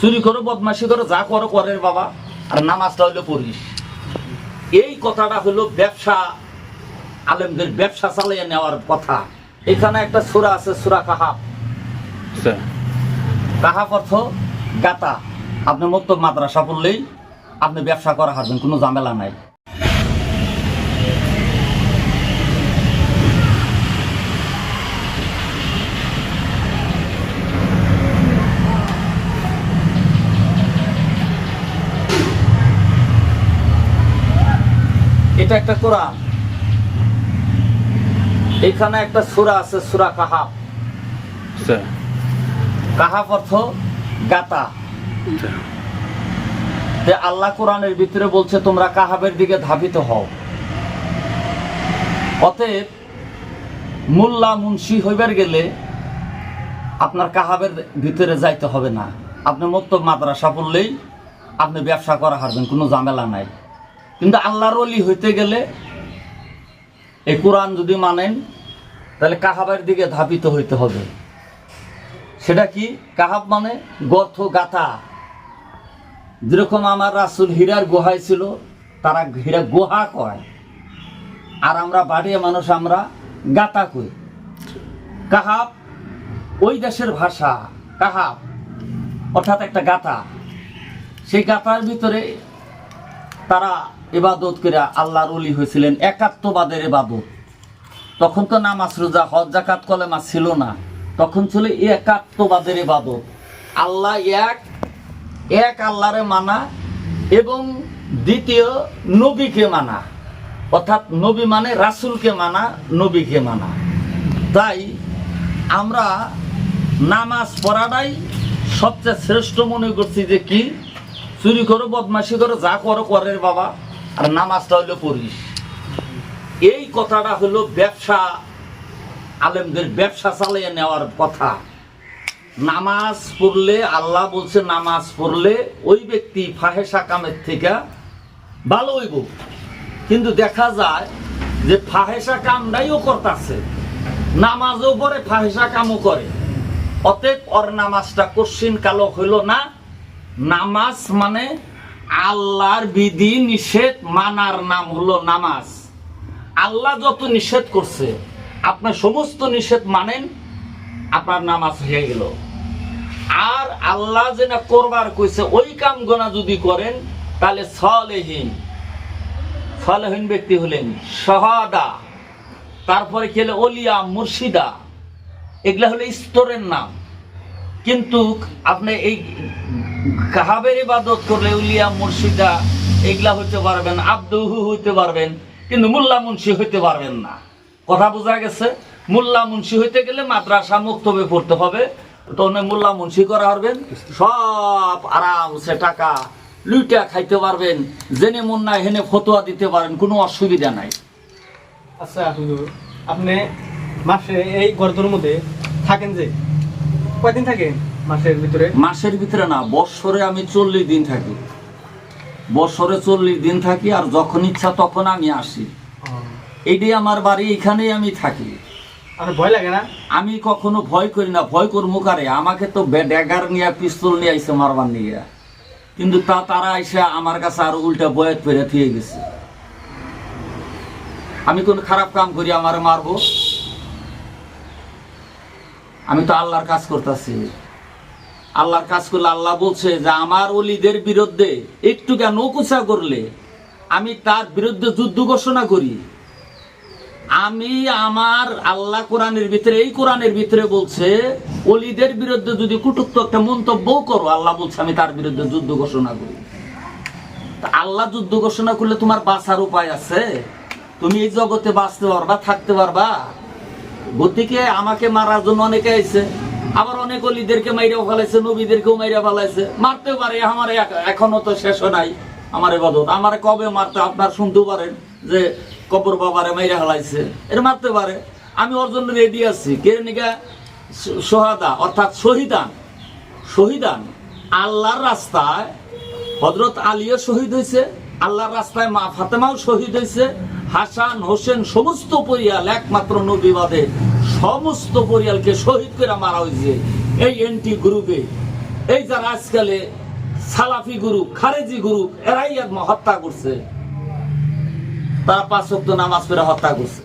চুরি করো বদমাশি করো যা করো করে বাবা আর নামাজটা হইল পড়িস। এই কথাটা হলো ব্যবসা আলেমদের ব্যবসা চালিয়ে নেওয়ার কথা। এখানে একটা সুরা আছে সুরা কাহাব আচ্ছা। কাহাব অর্থ গাতা। আপনি মতো মাদ্রাসা পড়লেই আপনি ব্যবসা করা হারবেন কোনো ঝামেলা নাই। এটা একটা কোরআন এখানে একটা সুরা আছে সুরা কাহাব আচ্ছা কাহাব অর্থ গাতা। যে আল্লাহ কোরআনের ভিতরে বলছে তোমরা কাহাবের দিকে ধাবিত হও। অতএব মোল্লা মুন্সি হইবার গেলে আপনার কাহাবের ভিতরে যাইতে হবে না। আপনি মুক্ত মাদ্রাসা পড়লেই আপনি ব্যবসা করা হারবেন কোনো ঝামেলা নাই। কিন্তু আল্লাহর অলি হইতে গেলে এই কোরআন যদি মানেন, তাহলে কাহাবের দিকে ধাবিত হইতে হবে। সেটা কি? কাহাব মানে গর্থ গাথা। যেরকম আমার রাসুল হীরার গুহায় ছিল, তারা হীরা গুহা কয়। আর আমরা বাড়িয়ে মানুষ, আমরা গাতা কই। কাহাব ওই দেশের ভাষা, কাহাব। অর্থাৎ একটা গাতা সেই গাতার ভিতরে তারা ইবাদত করে আল্লাহর অলি হয়েছিলেন, একাত্মবাদের ইবাদত। তখন তো নামাজ, রোজা, হজ জাকাত কলেমা ছিল না। তখন ছিল একাত্মবাদের ইবাদত। আল্লাহ এক এক আল্লাহরে মানা এবং দ্বিতীয় নবীকে মানা। অর্থাৎ নবী মানে রাসূলকে মানা, নবীকে মানা। তাই আমরা নামাজ পড়াটাই সবচেয়ে শ্রেষ্ঠ মনে করছি যে কি? চুরি করো, বদমাশি করো, যা করো করে বাবা। আর নামাজটা হইল পড়িস এই কথাটা হলো ব্যবসা, আলেমদের ব্যবসা চালিয়ে নেওয়ার কথা। নামাজ পড়লে, আল্লাহ বলছে নামাজ পড়লে ওই ব্যক্তি ফাহেসা কামের থেকে ভালো হইব। কিন্তু দেখা যায় যে ফাহেসা কামটাইও করতেছে। নামাজও পরে ফাহেসা কামও করে। অতএব ওর নামাজটা কশ্চিন কালো হইল না। নামাজ মানে আল্লাহর বিধি নিষেধ মানার নাম হলো নামাজ। আল্লাহ যত নিষেধ করছে, আপনার সমস্ত নিষেধ মানেন, আপনার নামাজ হয়ে গেল। আর আল্লাহ যে না করবার কইছে, ওই কাম গোনা যদি করেন, তাহলে সলেহীন। সলেহীন ব্যক্তি হলেন সহাদা তারপরে খেলে অলিয়া, মুর্শিদা। এগুলা হলো স্তরের নাম। কিন্তু আপনি এই কাহাবের ইবাদত করলে উলিয়া মুর্শিদা এগুলা হইতে পারবেন, আব্দুহু হইতে পারবেন, কিন্তু মোল্লা মুন্সি হইতে পারবেন না। কথা বোঝা গেছে? মোল্লা মুন্সি হইতে গেলে মাদ্রাসা মুক্তবে পড়তে হবে তখন মোল্লা মুন্সি করা পারবেন সব আরামসে টাকা লুইটা খাইতে পারবেন, জেনে মন নাই, হেনে ফতোয়া দিতে পারেন, কোনো অসুবিধা নাই। আচ্ছা আপনি মাসে এই গর্দর মধ্যে থাকেন যে? কয়দিন থাকেন? মাসের ভিতরে? মাসের ভিতরে না বৎসরে আমি চল্লিশ দিন থাকি। বৎসরে চল্লিশ দিন থাকি আর যখন ইচ্ছা তখন আমি আসি। এইটাই আমার বাড়ি এখানেই আমি থাকি। আর ভয় লাগে না? আমি কখনো ভয় করি না ভয় করব কারে? আমাকে তো ড্যাগার নিয়ে পিস্তল নিয়ে আইসে মারবার নিয়ে। কিন্তু তা তারা আইসে আমার কাছে আর উল্টা বয়াত পেরে থুয়ে গেছে। আমি কোন খারাপ কাম করি আমার মারবো? আমি তো আল্লাহর কাজ করতেছি। আল্লাহর কাজ করলে আল্লাহ বলছে যে, আমার অলিদের বিরুদ্ধে একটু কেন কুচা করলে? আমি তার বিরুদ্ধে যুদ্ধ ঘোষণা করি। আমি আমার আল্লাহ কোরআনের ভিতরে, এই কোরআনের ভিতরে বলছে অলিদের বিরুদ্ধে যদি কুটুক্ত একটা মন্তব্য করো, আল্লাহ বলছে, আমি তার বিরুদ্ধে যুদ্ধ ঘোষণা করি। আল্লাহ যুদ্ধ ঘোষণা করলে তোমার বাঁচার উপায় আছে? তুমি এই জগতে বাঁচতে পারবা, থাকতে পারবা? গতিকে আমাকে মারার জন্য অনেকে আইছে। আবার অনেক অলিদেরকে মাইরা ফেলাইছে, নবীদেরকেও মাইরা ফেলাইছে। মারতে পারে, আমার এখনও তো শেষ নাই আমার এবাদত আমার কবে মারতে আপনার শুনতে পারেন যে কবর বাবারে মাইরা ফেলাইছে। এটা মারতে পারে। আমি ওর জন্য রেডি আছি। কে নিকা স- সোহাদা, অর্থাৎ শহীদান। শহীদান। আল্লাহর রাস্তায় হজরত আলীও শহীদ হয়েছে আল্লাহর রাস্তায় মা ফাতেমাও শহীদ হয়েছে হাসান, হোসেন, সমস্ত পরিয়াল একমাত্র নবী বাদে সমস্ত পরিয়ালকে শহীদ করে মারা হয়েছে। এই এনটি গ্রুপে এই যারা আজকালে সালাফি গুরু খারেজি গুরু এরাই হত্যা করছে। তারা পাঁচ নামাজ পড়ে হত্যা করছে।